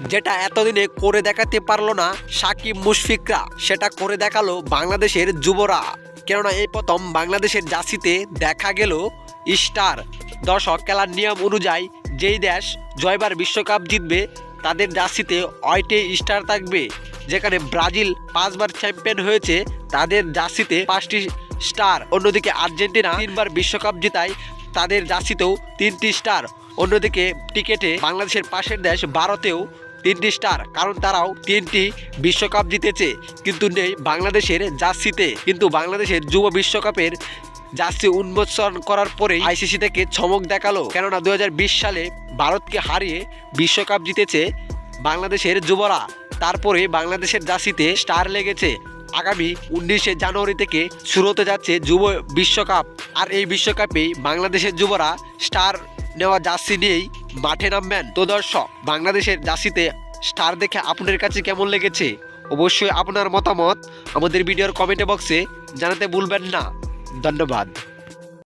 যেটা এতদিনে করে দেখাতে পারল না সাকিব মুশফিকরা, সেটা করে দেখাল বাংলাদেশের যুবরা। কেননা এই প্রথম বাংলাদেশের জার্সিতে দেখা গেল স্টার। দর্শক, খেলার নিয়ম অনুযায়ী যেই দেশ জয়বার বিশ্বকাপ জিতবে, তাদের জার্সিতে ওয়াইটে স্টার থাকবে। যেখানে ব্রাজিল পাঁচবার চ্যাম্পিয়ন হয়েছে, তাদের জার্সিতে পাঁচটি স্টার। অন্যদিকে আর্জেন্টিনা তিনবার বিশ্বকাপ জিতায়, তাদের জার্সিতেও তিনটি স্টার। অন্যদিকে ক্রিকেটে বাংলাদেশের পাশের দেশ ভারতেও তিনটি স্টার, কারণ তারাও তিনটি বিশ্বকাপ জিতেছে, কিন্তু নেই বাংলাদেশের জার্সিতে। কিন্তু বাংলাদেশের যুব বিশ্বকাপের জার্সি উন্মোচন করার পরে আইসিসি থেকে চমক দেখাল। কেননা দু হাজার বিশ সালে ভারতকে হারিয়ে বিশ্বকাপ জিতেছে বাংলাদেশের যুবরা। তারপরে বাংলাদেশের জার্সিতে স্টার লেগেছে। আগামী উনিশে জানুয়ারি থেকে শুরু হতে যাচ্ছে যুব বিশ্বকাপ। আর এই বিশ্বকাপে বাংলাদেশের যুবরা স্টার নেওয়া জার্সি নিয়েই মাঠে নামবেন। তো দর্শক, বাংলাদেশের জার্সিতে স্টার দেখে আপনার কাছে কেমন লেগেছে? অবশ্যই আপনার মতামত আমাদের ভিডিওর কমেন্ট বক্সে জানাতে ভুলবেন না। ধন্যবাদ।